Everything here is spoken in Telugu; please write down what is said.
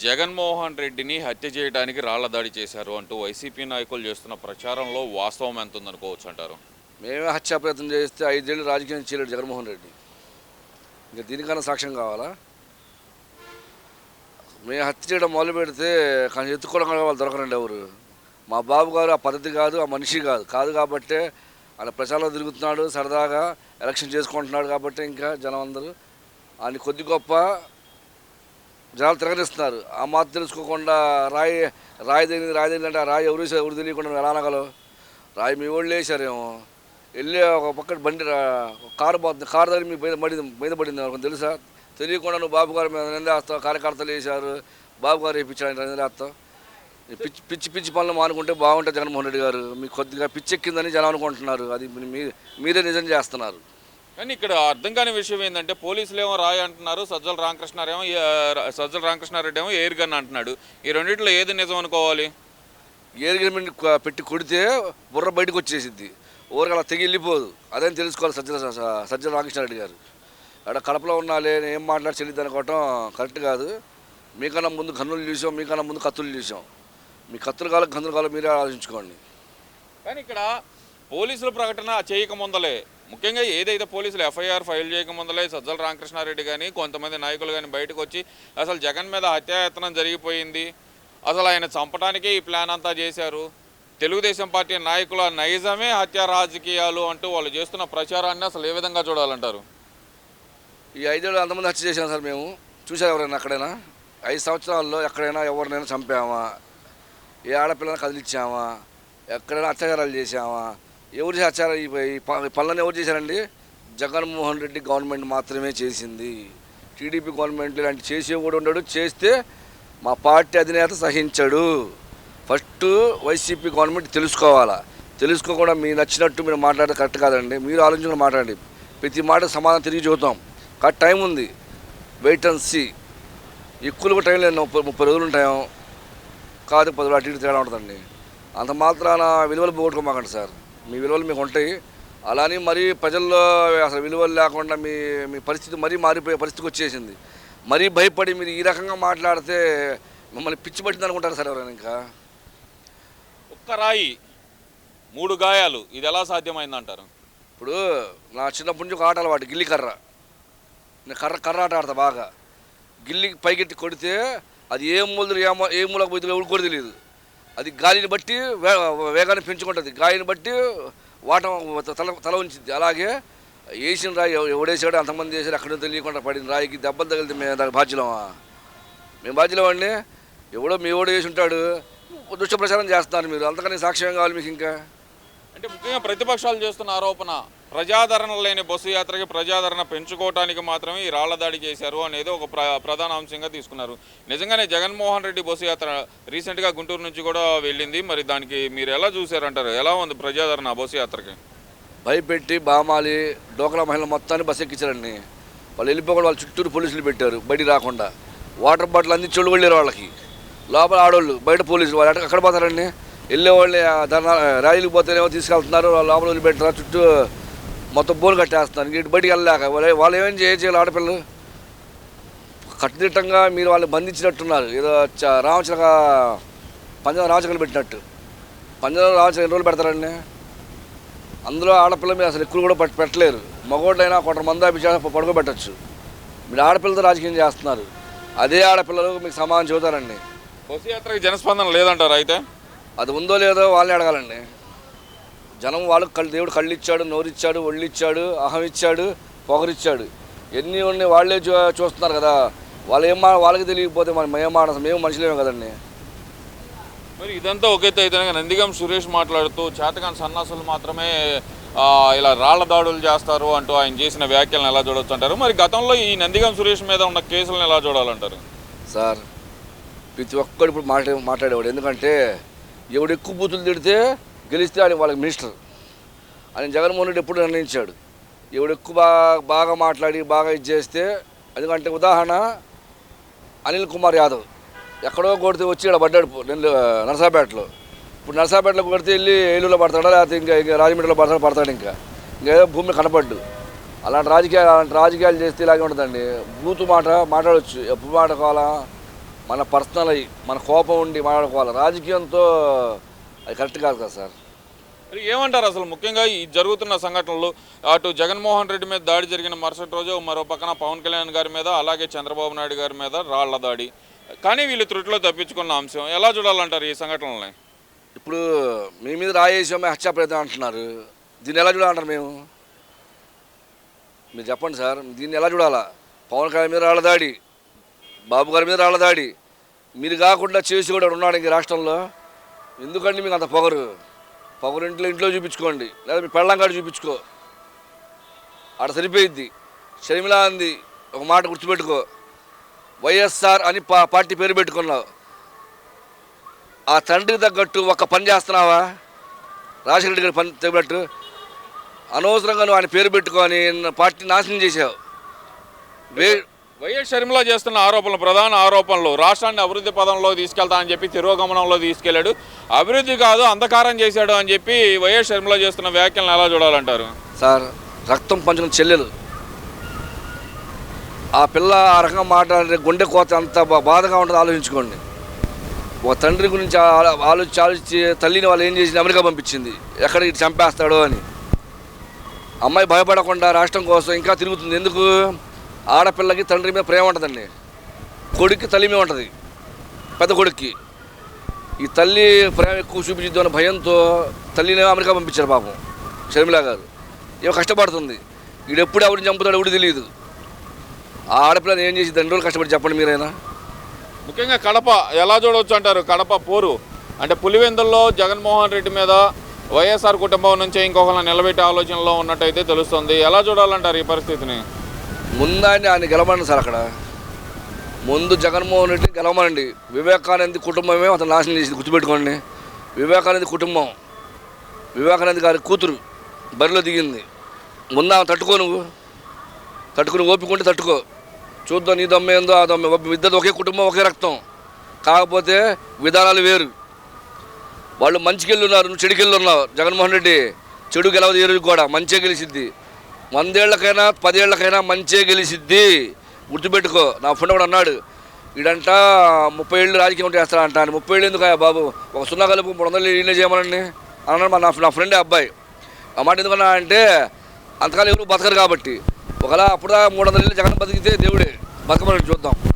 జగన్మోహన్ రెడ్డిని హత్య చేయడానికి రాళ్ళ దాడి చేశారు అంటూ వైసీపీ నాయకులు చేస్తున్న ప్రచారంలో వాస్తవం ఎంత ఉందనుకోవచ్చు అంటారు? మేమే హత్యా ప్రయత్నం చేస్తే ఐదేళ్ళు రాజకీయం చేయలేడు జగన్మోహన్ రెడ్డి. ఇంకా దీనికన్నా సాక్ష్యం కావాలా? మేము హత్య చేయడం మొదలు పెడితే కానీ ఎత్తుకోవడం వాళ్ళు దొరకరండి ఎవరు. మా బాబు గారు ఆ పద్ధతి కాదు ఆ మనిషి కాదు. కాదు కాబట్టే ఆయన ప్రచారంలో తిరుగుతున్నాడు సరదాగా ఎలక్షన్ చేసుకుంటున్నాడు కాబట్టి ఇంకా జనం అందరూ ఆయన కొద్ది గొప్ప జనాలు తిరగనిస్తున్నారు. ఆ మాత్రం తెలుసుకోకుండా రాయి రాయి తెలియదు రాయి తెలియదు అంటే ఆ రాయి ఎవరు ఎవరు తెలియకుండా ఎలా అనగలవు? రాయి మీ వాళ్ళు వేసారేమో వెళ్ళి ఒక పక్కన బండి కారు పోతుంది కారు దగ్గర మీ మీద పడింది మీద పడింది అనుకో తెలుసా? తెలియకుండా నువ్వు బాబు గారి మీద నిందేస్తావు కార్యకర్తలు వేశారు బాబు గారు వేయించాడు నిందేస్తావు. పిచ్చి పిచ్చి పిచ్చి పనులు మానుకుంటే బాగుంటుంది జగన్మోహన్ రెడ్డి గారు. మీకు కొద్దిగా పిచ్చి ఎక్కిందని జనం అనుకుంటున్నారు. అది మీ మీరే నిజం చేస్తున్నారు. కానీ ఇక్కడ అర్థం కాని విషయం ఏంటంటే పోలీసులు ఏమో రాయి అంటున్నారు సజ్జల రామకృష్ణారేమో సజ్జల రామకృష్ణారెడ్డి ఏమో ఎయిర్ గన్ అంటున్నాడు. ఈ రెండిట్లో ఏది నిజం అనుకోవాలి? ఏరిగిన పెట్టి కొడితే బుర్ర బయటకు వచ్చేసిద్ది. ఊరికి అలా తెగి వెళ్ళిపోదు. అదేం తెలుసుకోవాలి సజ్జల సజ్జల రామకృష్ణారెడ్డి గారు? అక్కడ కడపలో ఉన్నాలే నేను ఏం మాట్లాడి చెల్లిద్ది అనుకోవటం కరెక్ట్ కాదు. మీకన్నా ముందు గన్నులు చూసాం మీకన్నా ముందు కత్తులు చూసాం. మీ కత్తులు కాలం గన్నులు కాలం మీరే ఆలోచించుకోండి. కానీ ఇక్కడ పోలీసుల ప్రకటన చేయక ముందలే ముఖ్యంగా ఏదైతే పోలీసులు ఎఫ్ఐఆర్ ఫైల్ చేయకముందలే సజ్జల రామకృష్ణారెడ్డి కానీ కొంతమంది నాయకులు కానీ బయటకు వచ్చి అసలు జగన్ మీద హత్యాయత్నం జరిగిపోయింది. అసలు ఆయన చంపడానికే ఈ ప్లాన్ అంతా చేశారు. తెలుగుదేశం పార్టీ నాయకుల నైజమే హత్య రాజకీయాలు అంటూ వాళ్ళు చేస్తున్న ప్రచారాన్ని అసలు ఏ విధంగా చూడాలంటారు? ఈ ఐదేళ్ళు అంతమంది హత్య చేశాం సార్ మేము. చూసారు ఎవరైనా ఎక్కడైనా? ఐదు సంవత్సరాల్లో ఎక్కడైనా ఎవరినైనా చంపామా? ఏ ఆడపిల్లని కదిలిచ్చామా? ఎక్కడైనా అత్యాచారాలు చేసామా ఎవరు చేశారు? ఈ ప- పనులను ఎవరు చేశారండి? జగన్మోహన్ రెడ్డి గవర్నమెంట్ మాత్రమే చేసింది. టీడీపీ గవర్నమెంట్ ఇలాంటి చేసే కూడా ఉండడు. చేస్తే మా పార్టీ అధినేత సహించడు. ఫస్ట్ వైసీపీ గవర్నమెంట్ తెలుసుకోవాలా. తెలుసుకోకుండా మీరు నచ్చినట్టు మీరు మాట్లాడితే కరెక్ట్ కాదండి. మీరు ఆలోచించుకుని మాట్లాడండి. ప్రతి మాట సమాధానం తిరిగి చూద్దాం. కరెక్ట్ టైం ఉంది. Wait and see. ఎక్కువగా టైం లేదు ముప్పై రోజులు ఉంటాయం? కాదు పది రోజులు అటు ఇటు తేడా ఉంటుందండి అంత మాత్రాన విలువలు పోగొట్టుకోమాకండి సార్. మీ విలువలు మీకు ఉంటాయి. అలానే మరీ ప్రజల్లో అసలు విలువలు లేకుండా మీ మీ పరిస్థితి మరీ మారిపోయే పరిస్థితికి వచ్చేసింది. మరీ భయపడి మీరు ఈ రకంగా మాట్లాడితే మిమ్మల్ని పిచ్చి పట్టింది అనుకుంటారు సార్ ఎవరైనా ఇంకా? ఒక్క రాయి మూడు గాయాలు ఇది ఎలా సాధ్యమైందంటారు? ఇప్పుడు నా చిన్నప్పటి నుంచి ఒక ఆట అలవాటు గిల్లి కర్ర. నేను కర్ర కర్ర ఆట ఆడతా బాగా. గిల్లి పైకెట్టి కొడితే అది ఏ మూల ఏ ఏ మూలకు పోతుందో ఎవరికి కూడా తెలియదు. అది గాలిని బట్టి వే వేగాన్ని పెంచుకుంటుంది. గాలిని బట్టి వాటం తల తల ఉంచింది అలాగే వేసిన రాయి ఎవడేసాడు అంతమంది వేసాడు అక్కడ తెలియకుండా పడిన రాయికి దెబ్బలు తగిలితే మేము దానికి బాధ్యులమా? మేము బాధ్యులమండి. ఎవడో మీ ఎవడో వేసి ఉంటాడు. దుష్ట ప్రచారం చేస్తున్నారు మీరు. అంతకని సాక్ష్యం కావాలి మీకు ఇంకా? అంటే ముఖ్యంగా ప్రతిపక్షాలు చేస్తున్న ఆరోపణ ప్రజాదరణ లేని బస్సు యాత్రకి ప్రజాదరణ పెంచుకోవడానికి మాత్రమే ఈ రాళ్ళ దాడి చేశారు అనేది ఒక ప్ర ప్రధాన అంశంగా తీసుకున్నారు. నిజంగానే జగన్మోహన్ రెడ్డి బస్సు యాత్ర రీసెంట్గా గుంటూరు నుంచి కూడా వెళ్ళింది. మరి దానికి మీరు ఎలా చూశారంటారు? ఎలా ఉంది ప్రజాదరణ బస్సు యాత్రకి? భయపెట్టి బామాలి డోకల మహిళ మొత్తాన్ని బస్సు ఎక్కించారండి. వాళ్ళు వెళ్ళిపోకుండా వాళ్ళు చుట్టూరు పోలీసులు పెట్టారు బయటికి రాకుండా. వాటర్ బాటిల్ అందించోళ్ళు వెళ్ళారు వాళ్ళకి. లోపల ఆడోళ్ళు బయట పోలీసులు వాళ్ళు ఎక్కడ- పోతారండి? వెళ్ళేవాళ్ళు ధర్నా ర్యాలీకి పోతేనేమో తీసుకెళ్తున్నారు వాళ్ళు లోపల వదిలిపెట్టారు చుట్టూ మొత్తం బోలు కట్టేస్తున్నారు. ఇటు బయటికి వెళ్ళలేక వాళ్ళు వాళ్ళు ఏమేం చేయ- చేయాలి ఆడపిల్లలు? కట్టుదిట్టంగా మీరు వాళ్ళని బంధించినట్టున్నారు. ఏదో రామచిలక పంజాబ్ రామచిలకలు పెట్టినట్టు. పంజాబ్ రామచిలక ఎన్ని రోజులు పెడతారండి? అందులో ఆడపిల్ల మీద అసలు ఎక్కువ కూడా పట్ట పెట్టలేరు. మగోడైనా కొంతమంది అభిషేకం పడుకోబెట్టచ్చు. మీరు ఆడపిల్లతో రాజకీయం చేస్తున్నారు. అదే ఆడపిల్లలు మీకు సమాధానం చెబుతారండి. బస్సు యాత్రకి జనస్పందన లేదంటారు అయితే? అది ఉందో లేదో వాళ్ళని అడగాలండి. జనం వాళ్ళకి కళ్ళు దేవుడు కళ్ళు ఇచ్చాడు నోరు ఇచ్చాడు ఒళ్ళు ఇచ్చాడు అహం ఇచ్చాడు పొగరిచ్చాడు. ఎన్ని ఉన్నాయి వాళ్ళే చూ చూస్తున్నారు కదా. వాళ్ళు ఏం వాళ్ళకి తెలియకపోతే మనం ఏం మాట మేము మనుషులేమే కదండి. మరి ఇదంతా ఒకే అయితే నందిగం సురేష్ మాట్లాడుతూ చేతకాని సన్నాసులు మాత్రమే ఇలా రాళ్ళ దాడులు చేస్తారు అంటూ ఆయన చేసిన వ్యాఖ్యలను ఎలా చూడొచ్చు అంటారు? మరి గతంలో ఈ నందిగం సురేష్ మీద ఉన్న కేసులను ఎలా చూడాలంటారు? సార్ ప్రతి ఒక్కడు ఇప్పుడు మాట్లా మాట్లాడేవాడు. ఎందుకంటే ఎవడు ఎక్కువ బూతులు తిడితే గెలిస్తే ఆయన వాళ్ళకి మినిస్టర్ ఆయన జగన్మోహన్ రెడ్డి ఎప్పుడు నిర్ణయించాడు. ఎవడు ఎక్కువ బాగా బాగా మాట్లాడి బాగా ఇది చేస్తే ఎందుకంటే ఉదాహరణ అనిల్ కుమార్ యాదవ్. ఎక్కడో కొడితే వచ్చి ఇక్కడ పడ్డాడు నర్సాపేటలో నరసాపేటలో. ఇప్పుడు నరసాపేటలో కొడితే వెళ్ళి ఏలూరులో పడతాడా లేకపోతే ఇంకా ఇంకా రాజమండ్రిలో పడతాడు పడతాడు ఇంకా. ఇంకేదో భూమి కనపడ్డు. అలాంటి రాజకీయాలు అలాంటి రాజకీయాలు చేస్తే ఇలాగే ఉంటుందండి. బూతు మాట మాట్లాడవచ్చు ఎప్పుడు మాట్లాడుకోవాలా? మన పర్సనల్ అయ్యి మన కోపం ఉండి మాట్లాడుకోవాలి? రాజకీయంతో అది కరెక్ట్ కాదు కదా సార్. మరి ఏమంటారు అసలు? ముఖ్యంగా ఈ జరుగుతున్న సంఘటనలు అటు జగన్మోహన్ రెడ్డి మీద దాడి జరిగిన మరుసటి రోజు మరో పక్కన పవన్ కళ్యాణ్ గారి మీద అలాగే చంద్రబాబు నాయుడు గారి మీద రాళ్ళ దాడి. కానీ వీళ్ళు త్రుటిలో తప్పించుకున్న అంశం ఎలా చూడాలంటారు ఈ సంఘటనల్ని? ఇప్పుడు మీ మీద రాయేసామే హత్యా ప్రయత్నం అంటున్నారు. దీన్ని ఎలా చూడాలంటారు మేము? మీరు చెప్పండి సార్ దీన్ని ఎలా చూడాలా? పవన్ కళ్యాణ్ మీద రాళ్ళ దాడి బాబు గారి మీద రాళ్ళ దాడి. మీరు కాకుండా చేసి కూడా ఉన్నాడు ఇంక రాష్ట్రంలో. ఎందుకండి మీకు అంత పొగరు? పొగరు ఇంట్లో ఇంట్లో చూపించుకోండి. లేదా మీ పెళ్ళం కాడ చూపించుకో. ఆడ సరిపోయిద్ది. షర్మిల అంది ఒక మాట గుర్తుపెట్టుకో. వైఎస్ఆర్ అని పా పార్టీ పేరు పెట్టుకున్నావు. ఆ తండ్రికి తగ్గట్టు ఒక పని చేస్తున్నావా? రాజశేఖర రెడ్డి గారి పని తగ్గట్టు అనవసరంగా నువ్వు ఆయన పేరు పెట్టుకొని పార్టీ నాశనం చేసావు వే వైఎస్ షర్మిల చేస్తున్న ఆరోపణలు ప్రధాన ఆరోపణలు రాష్ట్రాన్ని అభివృద్ధి పదంలో తీసుకెళ్తా అని చెప్పి తిరోగమనంలో తీసుకెళ్ళాడు అభివృద్ధి కాదు అంధకారం చేశాడు అని చెప్పి వైఎస్ షర్మిల చేస్తున్న వ్యాఖ్యలను ఎలా చూడాలంటారు? సార్ రక్తం పంచుకున్న చెల్లెలు. ఆ పిల్ల ఆ రకంగా మాట్లాడే గుండె కోత అంత బాధగా ఉంటుంది ఆలోచించుకోండి. ఒక తండ్రి గురించి ఆలోచి ఆలోచించి ఆలోచించి తల్లిని వాళ్ళు ఏం చేసింది అమెరికా పంపించింది. ఎక్కడ చంపేస్తాడో అని. అమ్మాయి భయపడకుండా రాష్ట్రం కోసం ఇంకా తిరుగుతుంది. ఎందుకు? ఆడపిల్లకి తండ్రి మీద ప్రేమ ఉంటుందండి. కొడుక్కి తల్లి మీద ఉంటుంది. పెద్ద కొడుక్కి. ఈ తల్లి ప్రేమ ఎక్కువ చూపించద్దు అనే భయంతో తల్లిని అమెరికా పంపించారు పాపం. షర్మిలా గారు. ఏమో కష్టపడుతుంది. వీడు ఎవరిని చంపుతాడో ఎవడు తెలియదు ఆ ఆడపిల్లని ఏం చేసి దండ్రులు రోజులు కష్టపడి చెప్పండి మీరైనా? ముఖ్యంగా కడప ఎలా చూడవచ్చు అంటారు? కడప పోరు. అంటే పులివెందుల్లో జగన్మోహన్ రెడ్డి మీద వైఎస్ఆర్ కుటుంబం నుంచి ఇంకొకరిని నిలబెట్టే ఆలోచనలో ఉన్నట్టయితే తెలుస్తుంది. ఎలా చూడాలంటారు ఈ పరిస్థితిని? ముందాన్ని ఆయన గెలవండి సార్ అక్కడ. ముందు జగన్మోహన్ రెడ్డి గెలవమండి వివేకానంద కుటుంబమే అతను నాశనం చేసింది గుర్తుపెట్టుకోండి. వివేకానంద కుటుంబం. వివేకానంద గారి కూతురు బరిలో దిగింది. ముందు ఆమె తట్టుకో నువ్వు. తట్టుకుని ఓపికంటే తట్టుకో. చూద్దాం నీ దమ్మ ఏందో ఆ దమ్మ. ఇద్దరు ఒకే కుటుంబం ఒకే రక్తం. కాకపోతే విధానాలు వేరు. వాళ్ళు మంచికెళ్ళి ఉన్నారు నువ్వు చెడుకెళ్ళి ఉన్నావు జగన్మోహన్ రెడ్డి చెడు గెలవదు ఏ కూడా. మంచిగా గెలిచిద్ది. వందేళ్ళకైనా పదేళ్ళకైనా మంచిగా గెలిచిద్ది గుర్తుపెట్టుకో నా ఫ్రెండ్ కూడా అన్నాడు. వీడంట ముప్పై ఏళ్ళు రాజకీయం చేస్తాడా అంట. అని ముప్పై ఏళ్ళు ఎందుకు బాబు? ఒక సున్నా కలుపు మూడు వందలు ఈయన చేయమనండి. అన్నాడు మా నా నా ఫ్రెండే అబ్బాయి. ఆ మాట ఎందుకన్నా అంటే అంతకాలం ఎవరు బతకరు కాబట్టి. ఒకవేళ అప్పుడు మూడు వందల ఏళ్ళు జగన్ బతికితే దేవుడే. బతకమని చూద్దాం.